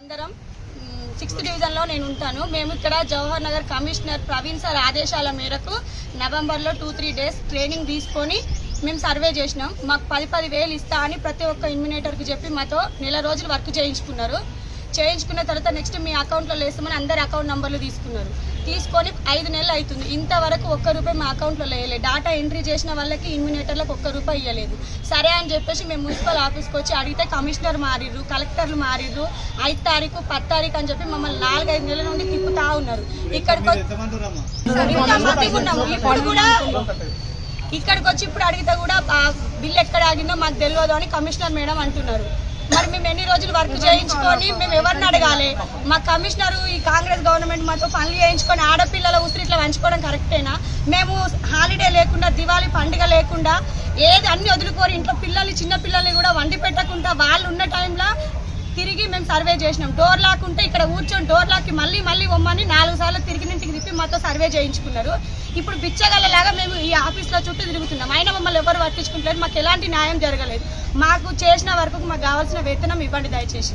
అందరం సిక్స్త్ డివిజన్లో నేను ఉంటాను. మేము ఇక్కడ జవహర్ నగర్ కమిషనర్ ప్రవీణ్ సార్ ఆదేశాల మేరకు నవంబర్లో టూ త్రీ డేస్ ట్రైనింగ్ తీసుకొని మేము సర్వే చేసినాం. మాకు పది పది వేలు ఇస్తా అని ప్రతి ఒక్క ఇన్మినేటర్కి చెప్పి మాతో నెల రోజులు వర్క్ చేయించుకున్నారు. చేయించుకున్న తర్వాత నెక్స్ట్ మీ అకౌంట్లో వేస్తామని అందరి అకౌంట్ నెంబర్లు తీసుకున్నారు. తీసుకొని ఐదు నెలలు అవుతుంది. ఇంతవరకు ఒక్క రూపాయి మా అకౌంట్లో వేయలేదు డాటా ఎంట్రీ చేసిన వాళ్ళకి ఇన్మినేటర్లకు ఒక్క రూపాయి ఇవ్వలేదు సరే అని చెప్పేసి మేము మున్సిపల్ ఆఫీస్కి వచ్చి అడిగితే కమిషనర్ మారిర్రు కలెక్టర్లు మారిర్రు ఐదు తారీఖు పది తారీఖు అని చెప్పి మమ్మల్ని నాలుగైదు నెలల నుండి తిప్పుతా ఉన్నారు. ఇక్కడికి వచ్చి ఇప్పుడు కూడా ఇక్కడికి వచ్చి ఇప్పుడు అడిగితే కూడా బిల్ ఎక్కడ ఆగిందో మాకు తెలియదు అని కమిషనర్ మేడం అంటున్నారు. మరి మేము ఎన్ని రోజులు వర్క్ చేయించుకొని మేము మా కమిషనర్ ఈ కాంగ్రెస్ గవర్నమెంట్ మాతో పనులు చేయించుకొని ఆడపిల్లల ఉసిరి ఇట్లా పంచుకోవడం కరెక్టేనా? మేము హాలిడే లేకుండా దివాళీ పండుగ లేకుండా ఏది అన్ని వదులుకోరు. ఇంట్లో పిల్లల్ని చిన్న పిల్లల్ని కూడా వండి పెట్టకుండా వాళ్ళు ఉన్న టైంలో తిరిగి మేము సర్వే చేసినాం. డోర్ లాక్ ఉంటే ఇక్కడ కూర్చొని డోర్ లాక్కి మళ్ళీ మళ్ళీ ఉమ్మని నాలుగు సార్లు తిరిగి ఇంటికి తిప్పి మాతో సర్వే చేయించుకున్నారు. ఇప్పుడు బిచ్చగలలాగా మేము ఈ ఆఫీస్లో చుట్టూ తిరుగుతున్నాం. అయినా మమ్మల్ని ఎవరు పట్టించుకుంటలేదు మాకు ఎలాంటి న్యాయం జరగలేదు. మాకు చేసిన వరకు మాకు కావాల్సిన వేతనం ఇవ్వండి దయచేసి.